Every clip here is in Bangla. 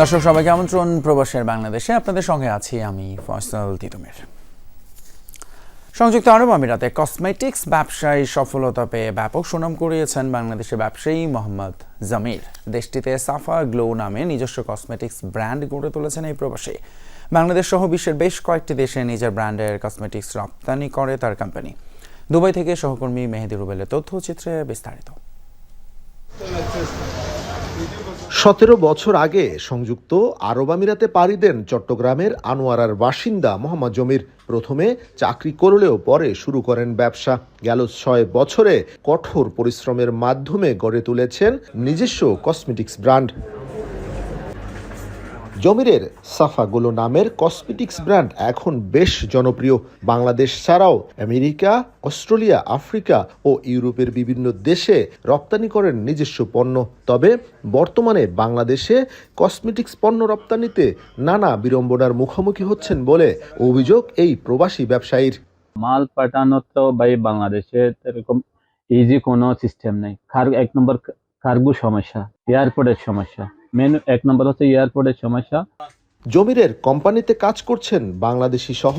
দর্শক, সবাইকে আমন্ত্রণ প্রবাসের বাংলাদেশে। আপনাদের সঙ্গে আছি আমি ফয়সাল তিতুমের। সংযুক্ত আরব আমিরাতে কসমেটিক্স ব্যবসায় সফলতা পেয়ে ব্যাপক সুনাম কুড়িয়েছেন বাংলাদেশের ব্যবসায়ী মোহাম্মদ জামির। দেশটিতে সাফা গ্লো নামে নিজস্ব কসমেটিক্স ব্র্যান্ড গড়ে তুলেছেন এই প্রবাসী। বাংলাদেশ সহ বিশ্বের বেশ কয়েকটি দেশে নিজের ব্র্যান্ডের কসমেটিক্স রপ্তানি করে তার কোম্পানি। দুবাই থেকে সহকর্মী মেহেদি রুবেলের তথ্যচিত্রে বিস্তারিত। সতেরো বছর আগে সংযুক্ত আরব আমিরাতে পাড়ি দেন চট্টগ্রামের আনোয়ারার বাসিন্দা মোহাম্মদ জমির। প্রথমে চাকরি করলেও পরে শুরু করেন ব্যবসা। গেল ছয় বছরে কঠোর পরিশ্রমের মাধ্যমে গড়ে তুলেছেন নিজস্ব কসমেটিক্স ব্র্যান্ড। জমিরের সাফাগুলো নামের কসমেটিক্স ব্র্যান্ড এখন বেশ জনপ্রিয়। বাংলাদেশ ছাড়াও আমেরিকা, অস্ট্রেলিয়া, আফ্রিকা ও ইউরোপের বিভিন্ন দেশে রপ্তানি করেন নিজস্ব পণ্য। তবে বর্তমানে বাংলাদেশে কসমেটিক্স পণ্য রপ্তানিতে নানা বিড়ম্বনার মুখোমুখি হচ্ছেন বলে অভিযোগ এই প্রবাসী ব্যবসায়ীর। মাল পাঠানো তো ভাই বাংলাদেশে এরকম ইজি কোনো সিস্টেম নেই। এক নম্বর কার্গো সমস্যা এয়ারপোর্টের সমস্যা। মেন এক নম্বর হচ্ছে এয়ারপোর্টের সমস্যা। জমিরের কোম্পানিতে কাজ করছেন বাংলাদেশি সহ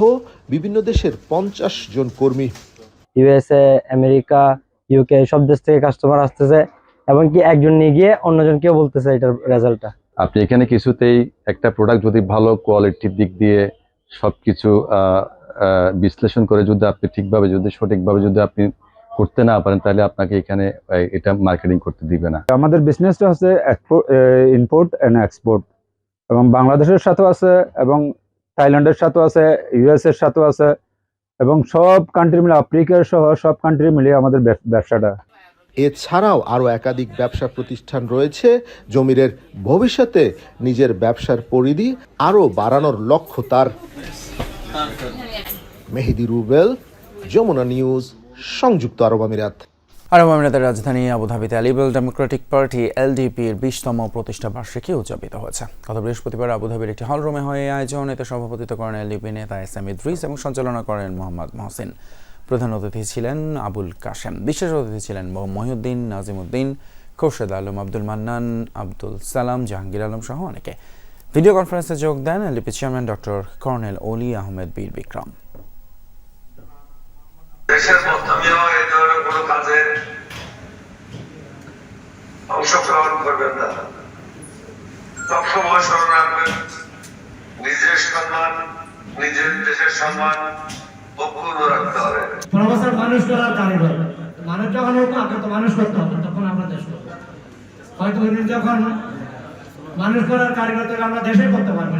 বিভিন্ন দেশের পঞ্চাশ জন কর্মী। ইউএসএ আমেরিকা ইউকে সব দেশ থেকে কাস্টমার আসতেছে এবং কি একজন নিয়ে গিয়ে অন্যজনকেও বলতেছে এটার রেজাল্টটা আপনি এখানে কিছুতেই একটা প্রোডাক্ট যদি ভালো কোয়ালিটির দিক দিয়ে সবকিছু আহ, আহ, বিশ্লেষণ করে যদি আপনি ঠিকভাবে যদি সঠিকভাবে যদি আপনি করতে না পারেন তাহলে আপনাকে এখানে এটা মার্কেটিং করতে দিবে না। আমাদের বিজনেসটা হচ্ছে ইম্পোর্ট অ্যান্ড এক্সপোর্ট এবং বাংলাদেশের সাথেও আছে এবং থাইল্যান্ডের সাথেও আছে ইউএস এর সাথেও আছে এবং সব কান্ট্রি মিলে আফ্রিকা সহ সব কান্ট্রি মিলিয়ে আমাদের ব্যব- ব্যবসাটা। এছাড়াও আরও একাধিক ব্যবসা প্রতিষ্ঠান রয়েছে জমিরের ভবিষ্যতে নিজের ব্যবসার পরিধি আরও বাড়ানোর লক্ষ্য তার। মেহেদি রুবেল যমুনা নিউজ। সংযুক্ত আরব আমিরাত। আরব আমিরাতের রাজধানী আবুধাবিতে লিবারেল ডেমোক্রেটিক পার্টি এলডিপির বিশতম প্রতিষ্ঠা বার্ষিকী উদযাপিত হয়েছে। গত বৃহস্পতিবার আবুধাবির একটি হলরুমে হয়ে এই আয়োজন এতে সভাপতিত্ব করেন এলডিপি নেতা এস এম ইদ্রিস এবং সঞ্চালনা করেন মোহাম্মদ মহসিন। প্রধান অতিথি ছিলেন আবুল কাশেম, বিশেষ অতিথি ছিলেন মহিউদ্দিন নাজিমুদ্দিন, খোরশেদ আলম, আব্দুল মান্নান, আব্দুল সালাম, জাহাঙ্গীর আলম সহ অনেকে। ভিডিও কনফারেন্সে যোগ দেন LDP chairman doctor colonel Oli Ahmed বীর বিক্রম। দেশের মধ্যমীয় এই ধরনের কোনো কাজে অংশগ্রহণ করবেন না। সবসময় স্মরণ রাখবেন নিজের সম্মান নিজের দেশের সম্মান অক্ষুণ্ণ রাখতে হবে। প্রবাসের মানুষ করার কারিগর মানুষ যখন হোক আগে মানুষ করতে হবে তখন আমরা দেশ করব। হয়তো উনি যখন মানুষ করার কারিগর আমরা দেশে করতে পারব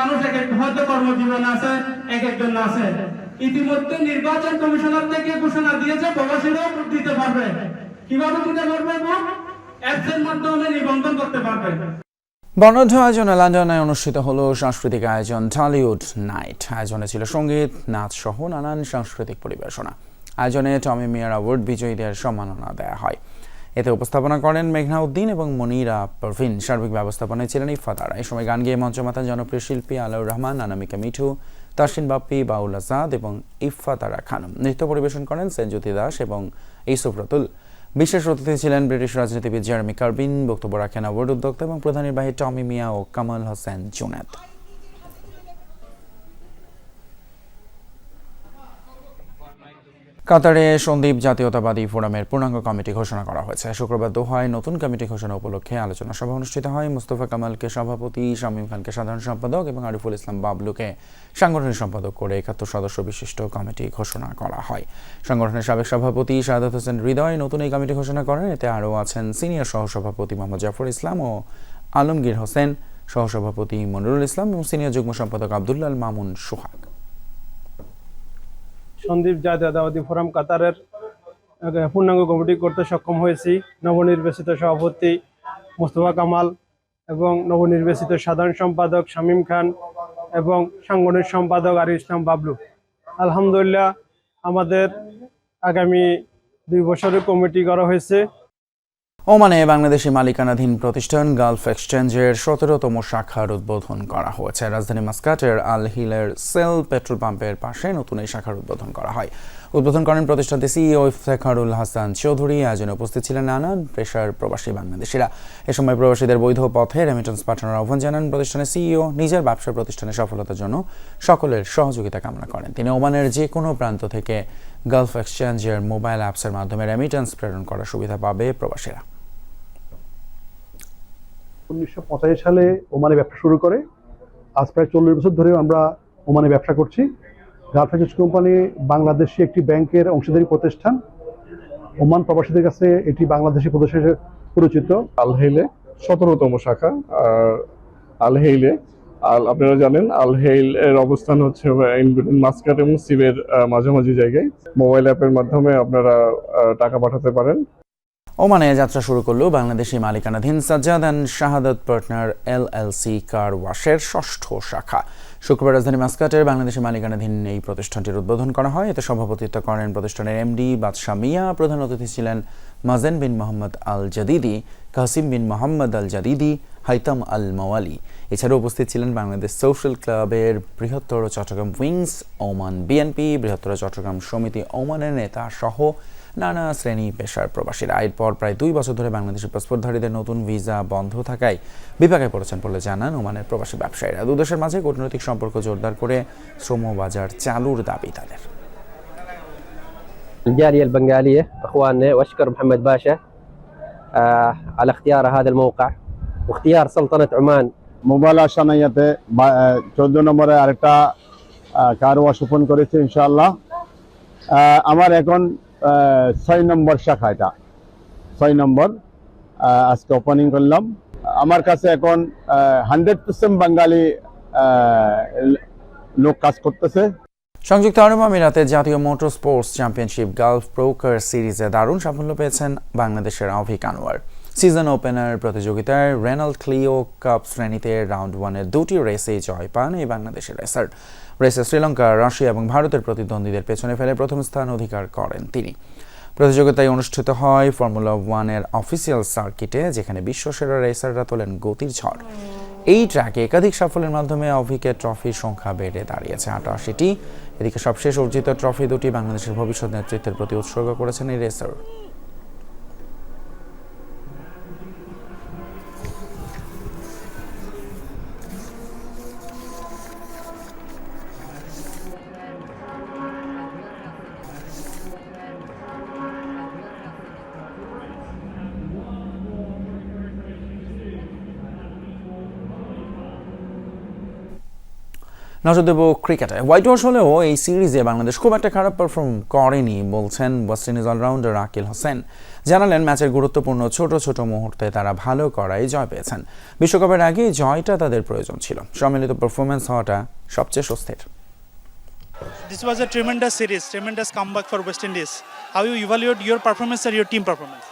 মানুষ এক এক হয়তো কর্মজীবন আছে এক একজন আছে। ইতিমধ্যে নির্বাচন কমিশনার থেকে ঘোষণা দিয়েছে, প্রবাসীরাও ভোট দিতে পারবে। কীভাবে দিতে পারবে ভোট অ্যাপসের মাধ্যমে নিবন্ধন করতে পারবে। বর্ণাঢ্য আয়োজনে লন্ডনে অনুষ্ঠিত হলো সাংস্কৃতিক আয়োজন টলিউড নাইট। আয়োজনে ছিল সংগীত, নাচ সহ নানান সাংস্কৃতিক পরিবেশনা। আয়োজনে টমি মিয়ার অ্যাওয়ার্ড বিজয়ীদের সম্মাননা দেওয়া হয়। এতে উপস্থাপনা করেন মেঘনা উদ্দিন এবং মনিরা পারভিন সার্বিক ব্যবস্থাপনায় ছিলেন ইফাতারা এই সময় গান গেয়ে মঞ্চমাতান জনপ্রিয় শিল্পী আলাউর রহমান, আনামিকা মিঠু তাসিন বাপ্পি, বাউল আজাদ এবং ইফাতারা খানম। নৃত্য পরিবেশন করেন সেনজ্যোতি দাস এবং ইসুফ বিশেষ অতিথি ছিলেন ব্রিটিশ রাজনীতিবিদ জেরামি কার্বিন। বক্তব্য রাখেন অ্যাওয়ার্ড উদ্যোক্তা এবং প্রধান নির্বাহী টমি মিয়া ও কামাল হোসেন জুনেদ কাতারে সন্দীপ জাতীয়তাবাদী ফোরামের পূর্ণাঙ্গ কমিটি ঘোষণা করা হয়েছে। শুক্রবার দোহায় নতুন কমিটি ঘোষণা উপলক্ষে আলোচনা সভা অনুষ্ঠিত হয়। মুস্তফা কামালকে সভাপতি, শামীম খানকে সাধারণ সম্পাদক এবং আরিফুল ইসলাম বাবলুকে সাংগঠনিক সম্পাদক করে একাত্তর সদস্য বিশিষ্ট কমিটি ঘোষণা করা হয়। সংগঠনের সাবেক সভাপতি শাহাদাত হোসেন হৃদয় নতুন এই কমিটি ঘোষণা করেন। এতে আরও আছেন সিনিয়র সহসভাপতি মোহাম্মদ জাফর ইসলাম ও আলমগীর হোসেন, সহসভাপতি মনিরুল ইসলাম এবং সিনিয়র যুগ্ম সম্পাদক আবদুল্লাল মামুন সোহাগ। সন্দীপ জাতীয়তাবাদী ফোরাম কাতারের পূর্ণাঙ্গ কমিটি করতে সক্ষম হয়েছি। নবনির্বাচিত সভাপতি মোস্তফা কামাল এবং নবনির্বাচিত সাধারণ সম্পাদক শামীম খান এবং সাংগঠনিক সম্পাদক আরি ইসলাম বাবলু। আলহামদুলিল্লাহ, আমাদের আগামী দুই বছরের কমিটি করা হয়েছে। ওমানে বাংলাদেশি মালিকানাধীন প্রতিষ্ঠান গালফ এক্সচেঞ্জের সতেরোতম শাখার উদ্বোধন করা হয়েছে। রাজধানী মাস্কাটের আল হিলের সেল পেট্রোল পাম্পের পাশে নতুন এই শাখার উদ্বোধন করা হয়। উদ্বোধন করেন প্রতিষ্ঠানটি সিইও ইফতেখারুল হাসান চৌধুরী। আয়োজনে উপস্থিত ছিলেন নানান পেশার প্রবাসী বাংলাদেশিরা। এ সময় প্রবাসীদের বৈধ পথে রেমিটেন্স পাঠানোর আহ্বান জানান প্রতিষ্ঠানের সিইও। নিজের ব্যবসা প্রতিষ্ঠানের সফলতার জন্য সকলের সহযোগিতা কামনা করেন। তিনি ওমানের যে কোনো প্রান্ত থেকে গালফ এক্সচেঞ্জের মোবাইল অ্যাপসের মাধ্যমে রেমিটেন্স প্রেরণ করার সুবিধা পাবে প্রবাসীরা। উনিশশো সালে ওমানে ব্যবসা শুরু করে। আজ প্রায় চল্লিশ বছর ধরে আমরা ওমানে ব্যবসা করছি। গার্ফেজ কোম্পানি বাংলাদেশি একটি ব্যাংকের অংশীদারি প্রতিষ্ঠান। ওমান প্রবাসীদের কাছে এটি বাংলাদেশি প্রদেশে পরিচিত। আলহেলে সতেরোতম শাখা আর আলহেইলে আল আপনারা জানেন আলহেইল এর অবস্থান হচ্ছে ইন বিটুইন মাস্কাট এবং সিবের মাঝামাঝি জায়গায়। মোবাইল অ্যাপের মাধ্যমে আপনারা টাকা পাঠাতে পারেন। ওমানে যাত্রা শুরু করল বাংলাদেশি মালিকানাধীন Sajjad and Shahadat partner LLC car ওয়াশের ষষ্ঠ শাখা। শুক্রবার রাজধানী মাস্কাটের বাংলাদেশি মালিকানাধীন এই প্রতিষ্ঠানটির উদ্বোধন করা হয়। এতে সভাপতিত্ব করেন প্রতিষ্ঠানের এমডি বাদশাহ মিয়া, প্রধান অতিথি ছিলেন Mazen bin Mohammed Al Jadidi Kasim bin Mohammed Al Jadidi Haitham Al Mawali এছাড়াও উপস্থিত ছিলেন বাংলাদেশ সোশ্যাল ক্লাবের বৃহত্তর চট্টগ্রাম উইংস ওমান বিএনপি বৃহত্তর চট্টগ্রাম সমিতি ওমানের নেতা সহ নানা শ্রেণী পেশার প্রবাসীরা এরপর প্রায় দুই বছর ধরে বাংলাদেশি পাসপোর্টধারীদের নতুন ভিসা বন্ধ থাকায় বিপাকে পড়েছেন বলে জানান ওমানের প্রবাসী ব্যবসায়ীরা দুদেশের মাঝে কূটনৈতিক সম্পর্ক জোরদার করে শ্রম বাজার চালুর দাবি তাদের الجالية البنغالية أخواننا وأشكر محمد باشا آه على اختيار هذا الموقع واختيار سلطنة عمان মোবাইল আসানাইয়াতে চোদ্দ নম্বরে আরেকটা কার ওয়াশ ওপেন করেছে ইনশাআল্লাহ। আহ, আমার এখন ছয় নম্বর শাখা এটা। ছয় নম্বর আজকে ওপেনিং করলাম। আমার কাছে এখন হান্ড্রেড পার্সেন্ট বাঙালি লোক কাজ করতেছে। সংযুক্ত আরব আমিরাতে জাতীয় motor sports championship gulf procar সিরিজে দারুণ সাফল্য পেয়েছেন বাংলাদেশের আভিক আনোয়ার। সিজন ওপেনার প্রতিযোগিতায় রেনাল্ড ক্লিও কাপ শ্রেণীতে রাউন্ড ওয়ানের দুটি রেসে জয় পান এই বাংলাদেশের রেসার রেসে শ্রীলঙ্কা, রাশিয়া এবং ভারতের প্রতিদ্বন্দ্বীদের পেছনে ফেলে প্রথম স্থান অধিকার করেন তিনি। প্রতিযোগিতায় অনুষ্ঠিত হয় ফর্মুলা ওয়ানের অফিসিয়াল সার্কিটে যেখানে বিশ্বসেরা রেসাররা তোলেন গতির ঝড়। এই ট্র্যাকে একাধিক সাফল্যের মাধ্যমে অভিকের ট্রফির সংখ্যা বেড়ে দাঁড়িয়েছে আটাশিটি। এদিকে সবশেষ অর্জিত ট্রফি দুটি বাংলাদেশের ভবিষ্যৎ নেতৃত্বের প্রতি উৎসর্গ করেছেন এই রেসার নজর দেব ক্রিকেটে হোয়াইট ওয়াশ হলেও এই সিরিজে বাংলাদেশ খুব একটা খারাপ পারফর্ম করেনি বলছেন West Indies all rounder Akeal Hosein জানালেন ম্যাচের গুরুত্বপূর্ণ ছোট ছোট মুহূর্তে তারা ভালো করাই জয় পেয়েছেন বিশ্বকাপের আগে জয়টা তাদের প্রয়োজন ছিল সম্মিলিত পারফরমেন্স হওয়াটা সবচেয়ে স্বস্তির This was a tremendous series, tremendous comeback for West Indies. How you evaluate your performance and your team performance?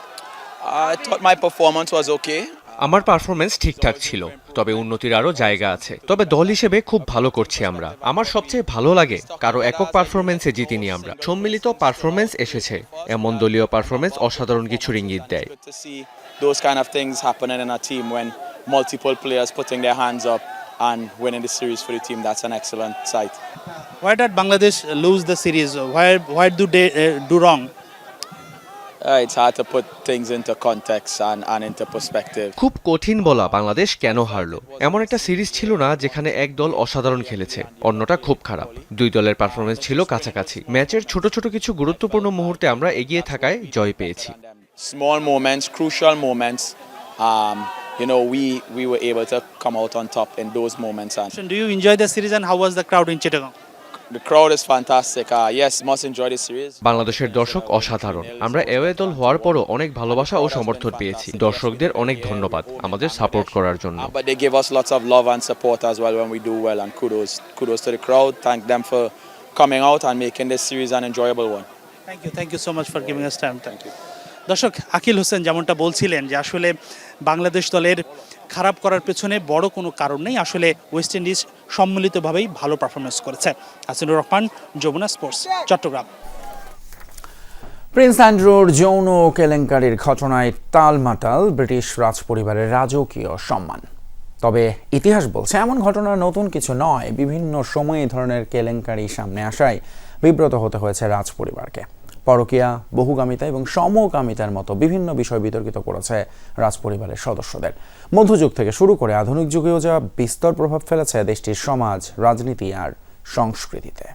I thought my performance was okay. আমার পারফরমেন্স ঠিকঠাক ছিল তবে উন্নতির আরও জায়গা আছে। তবে দল হিসেবে খুব ভালো করছি আমরা। আমার সবচেয়ে ভালো লাগে কারও একক পারফরমেন্সে জিতিনি আমরা। সম্মিলিত পারফরমেন্স এসেছে। এমন দলীয় পারফরমেন্স অসাধারণ কিছু ইঙ্গিত দেয়। And winning the series for the team. That's an excellent sight. Why did bangladesh lose the series? Why why do they uh, do wrong? খুব কঠিন বলা বাংলাদেশ কেন হারলো এমন একটা সিরিজ ছিল না যেখানে এক দল অসাধারণ খেলেছে অন্যটা খুব খারাপ দুই দলের পারফরমেন্স ছিল কাছাকাছি ম্যাচের ছোট ছোট কিছু গুরুত্বপূর্ণ মুহূর্তে আমরা এগিয়ে থাকায় জয় পেয়েছি Small moments, crucial moments. Um, you know, we we were able to come out on top in those moments. And Do you enjoy the series and how was the crowd in Chittagong? The crowd is fantastic. Uh, yes, must enjoy the series. বাংলাদেশের দর্শক অসাধারণ আমরা এওয়ে দল হওয়ার পরও অনেক ভালোবাসা ও সমর্থন পেয়েছি দর্শকদের অনেক ধন্যবাদ আমাদের সাপোর্ট করার জন্য Uh, but they give us lots of love and support as well when we do well. And kudos, kudos to the crowd. Thank them for coming out and making this series an enjoyable one. Thank you, thank you so much for giving us time. Thank you. দর্শক আকিল হোসেন যেমনটা বলছিলেন যে আসলে বাংলাদেশ দলের খারাপ করার পেছনে বড় কোনো কারণ নেই আসলে ওয়েস্ট ইন্ডিজ সম্মিলিতভাবেই ভালো পারফরমেন্স করেছে। হাসিনুর রহমান, যমুনা স্পোর্টস চট্টগ্রাম। প্রিন্স অ্যান্ড্রুর যৌন কেলেঙ্কারির ঘটনায় তালমাটাল ব্রিটিশ রাজপরিবারের রাজকীয় সম্মান। তবে ইতিহাস বলছে, এমন ঘটনা নতুন কিছু নয়। বিভিন্ন সময়ে ধরনের কেলেঙ্কারি সামনে আসায় বিব্রত হতে হয়েছে রাজপরিবারকে। পরকীয়া, বহুগামিতা এবং সমকামিতার মতো বিভিন্ন বিষয় বিতর্কিত করেছে রাজপরিবারের সদস্যদের। মধ্যযুগ থেকে শুরু করে আধুনিক যুগেও যা বিস্তর প্রভাব ফেলেছে দেশটির সমাজ, রাজনীতি আর সংস্কৃতিতে।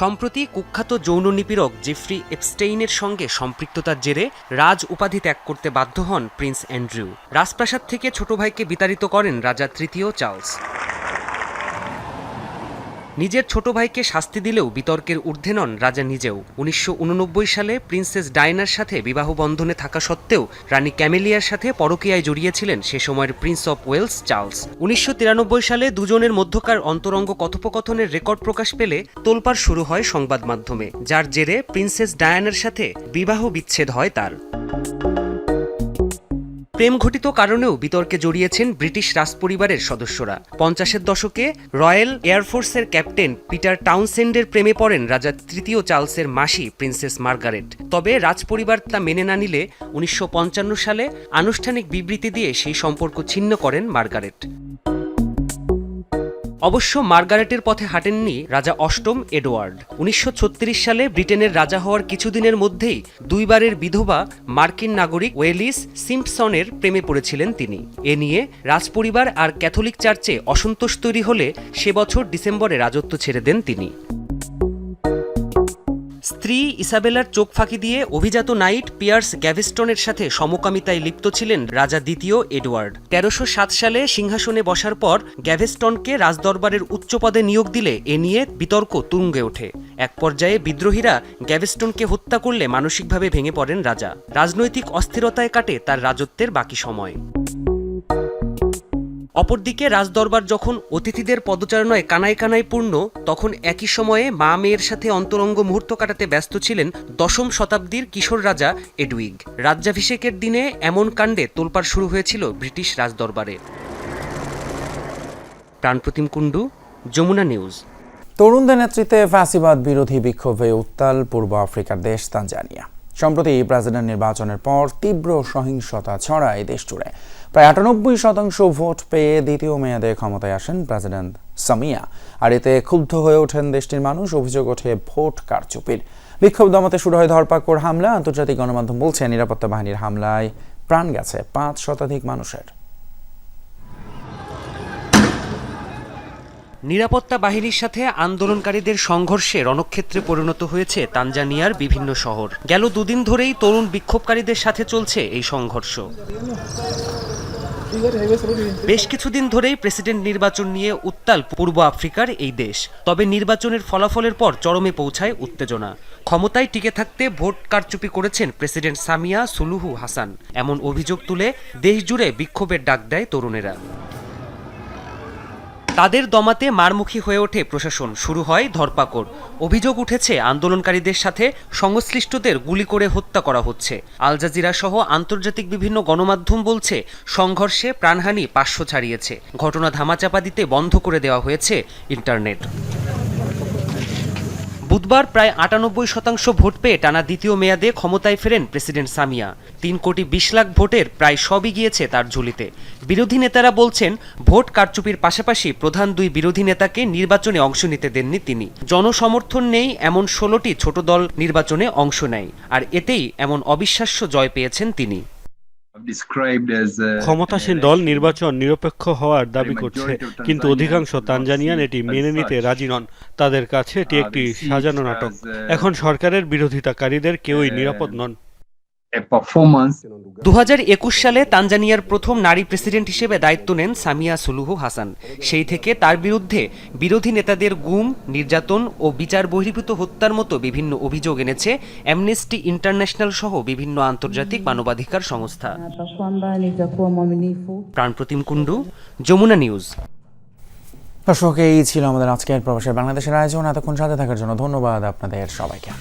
সম্প্রতি কুখ্যাত যৌন নিপীড়ক জেফ্রি এপস্টেইনের সঙ্গে সম্পৃক্ততার জেরে রাজ উপাধি ত্যাগ করতে বাধ্য হন প্রিন্স অ্যান্ড্রিউ। রাজপ্রাসাদ থেকে ছোট ভাইকে বিতাড়িত করেন রাজা তৃতীয় চার্লস। নিজের ছোট ভাইকে শাস্তি দিলেও বিতর্কের ঊর্ধ্বে নন রাজা নিজেও। উনিশশো উননব্বই সালে প্রিন্সেস ডায়নার সাথে বিবাহ বন্ধনে থাকা সত্ত্বেও রানী ক্যামেলিয়ার সাথে পরকীয়ায় জড়িয়েছিলেন সে সময়ের প্রিন্স অফ ওয়েলস চার্লস। উনিশশো তিরানব্বই সালে দুজনের মধ্যকার অন্তরঙ্গ কথোপকথনের রেকর্ড প্রকাশ পেলে তোলপাড় শুরু হয় সংবাদ মাধ্যমে, যার জেরে প্রিন্সেস ডায়ানার সাথে বিবাহ বিচ্ছেদ হয় তার। প্রেমঘটিত কারণেও বিতর্কে জড়িয়েছেন ব্রিটিশ রাজপরিবারের সদস্যরা। পঞ্চাশের দশকে রয়্যাল এয়ারফোর্সের ক্যাপ্টেন পিটার টাউনসেন্ডের প্রেমে পড়েন রাজা তৃতীয় চার্লসের মাসি প্রিন্সেস মার্গারেট। তবে রাজপরিবার তা মেনে না নিলে উনিশশো পঞ্চান্ন সালে আনুষ্ঠানিক বিবৃতি দিয়ে সেই সম্পর্ক ছিন্ন করেন মার্গারেট। অবশ্য মার্গারেটের পথে হাঁটেননি রাজা অষ্টম এডওয়ার্ড। উনিশশো ছত্রিশ সালে ব্রিটেনের রাজা হওয়ার কিছুদিনের মধ্যেই দুইবারের বিধবা মার্কিন নাগরিক ওয়েলিস সিম্পসনের প্রেমে পড়েছিলেন তিনি। এ নিয়ে রাজপরিবার আর ক্যাথলিক চার্চে অসন্তোষ তৈরি হলে সে বছর ডিসেম্বরে রাজত্ব ছেড়ে দেন তিনি। স্ত্রী ইসাবেলার চোখ ফাঁকি দিয়ে অভিজাত নাইট পিয়ার্স গ্যাভিস্টনের সাথে সমকামিতায় লিপ্ত ছিলেন রাজা দ্বিতীয় এডওয়ার্ড। তেরোশো সালে সিংহাসনে বসার পর গ্যাভেস্টনকে রাজদরবারের উচ্চ পদে নিয়োগ দিলে এ নিয়ে বিতর্ক তুঙ্গে ওঠে। এক পর্যায়ে বিদ্রোহীরা গ্যাভেস্টনকে হত্যা করলে মানসিকভাবে ভেঙে পড়েন রাজা। রাজনৈতিক অস্থিরতায় কাটে তার রাজত্বের বাকি সময়। অপরদিকে রাজদরবার যখন অতিথিদের পদচারণায় কানায় কানায় পূর্ণ, তখন একই সময়ে মা মেয়ের সাথে অন্তরঙ্গ মুহূর্ত কাটাতে ব্যস্ত ছিলেন দশম শতাব্দীর কিশোর রাজা এডউইগ রাজ্যাভিষেকের দিনে এমন কাণ্ডে তোলপাড় শুরু হয়েছিল ব্রিটিশ রাজদরবারে। প্রাণপ্রতিম কুণ্ডু, যমুনা নিউজ। তরুণদের নেতৃত্বে ফ্যাসিবাদ বিরোধী বিক্ষোভে উত্তাল পূর্ব আফ্রিকার দেশ তানজানিয়া। সম্প্রতি প্রেসিডেন্ট নির্বাচনের পর তীব্র সহিংসতা ছড়ায় দেশ জুড়ে। প্রায় আটানব্বই শতাংশ ভোট পেয়ে দ্বিতীয় মেয়াদে ক্ষমতায় আসেন প্রেসিডেন্ট সামিয়া। আর এতে ক্ষুব্ধ হয়ে ওঠেন দেশটির মানুষ, অভিযোগ ওঠে ভোট কারচুপির। বিক্ষোভ দমাতে শুরু হয় ধরপাকড় হামলা। আন্তর্জাতিক গণমাধ্যম বলছে, নিরাপত্তা বাহিনীর হামলায় প্রাণ গেছে পাঁচ শতাধিক মানুষের। নিরাপত্তা বাহিনীর সাথে আন্দোলনকারীদের সংঘর্ষে রণক্ষেত্রে পরিণত হয়েছে তানজানিয়ার বিভিন্ন শহর। গেল দুদিন ধরেই তরুণ বিক্ষোভকারীদের সাথে চলছে এই সংঘর্ষ। বেশ কিছুদিন ধরেই প্রেসিডেন্ট নির্বাচন নিয়ে উত্তাল পূর্ব আফ্রিকার এই দেশ। তবে নির্বাচনের ফলাফলের পর চরমে পৌঁছায় উত্তেজনা। ক্ষমতায় টিকে থাকতে ভোট কারচুপি করেছেন প্রেসিডেন্ট সামিয়া সুলুহু হাসান। এমন অভিযোগ তুলে দেশ জুড়ে বিক্ষোভের ডাক দেয় তরুণেরা। তাদের দমাতে মারমুখী হয়ে ওঠে প্রশাসন। শুরু হয় ধরপাকড়। অভিযোগ উঠেছে, আন্দোলনকারীদের সাথে সংশ্লিষ্টদের গুলি করে হত্যা করা হচ্ছে। আল জাজিরা সহ আন্তর্জাতিক বিভিন্ন গণমাধ্যম বলছে, সংঘর্ষে প্রাণহানি পাঁচশো ছাড়িয়েছে। ঘটনা ধামাচাপা দিতে বন্ধ করে দেওয়া হয়েছে ইন্টারনেট। বুধবার প্রায় আটানব্বই শতাংশ ভোট পেয়ে টানা দ্বিতীয় মেয়াদে ক্ষমতায় ফেরেন প্রেসিডেন্ট সামিয়া। তিন কোটি বিশ লাখ ভোটের প্রায় সবই গিয়েছে তার ঝুলিতে। বিরোধী নেতারা বলছেন, ভোট কারচুপির পাশাপাশি প্রধান দুই বিরোধী নেতাকে নির্বাচনে অংশ নিতে দেননি তিনি। জনসমর্থন নেই এমন ষোলোটি ছোট দল নির্বাচনে অংশ নেয়, আর এতেই এমন অবিশ্বাস্য জয় পেয়েছেন তিনি। ক্ষমতাসীন দল নির্বাচন নিরপেক্ষ হওয়ার দাবি করছে কিন্তু অধিকাংশ তানজানিয়ান এটি মেনে নিতে রাজি নন। তাদের কাছে এটি একটি সাজানো নাটক। এখন সরকারের বিরোধিতাকারীদের কেউই নিরাপদ নন। দু হাজার একুশ সালে তানজানিয়ার প্রথম নারী প্রেসিডেন্ট হিসেবে দায়িত্ব নেন সামিয়া সুলুহু হাসান। সেই থেকে তার বিরুদ্ধে বিরোধী নেতাদের গুম নির্যাতন ও বিচার বহির্ভূত হত্যার মতো বিভিন্ন অভিযোগ এনেছে অ্যামনেস্টি ইন্টারন্যাশনাল সহ বিভিন্ন আন্তর্জাতিক মানবাধিকার সংস্থা। প্রাণপ্রতিম কুণ্ডু যমুনা নিউজ। দর্শক এই ছিল আমাদের আজকের প্রবাসের বাংলাদেশের আয়োজন। এতক্ষণ সাথে থাকার জন্য ধন্যবাদ আপনাদের সবাইকে।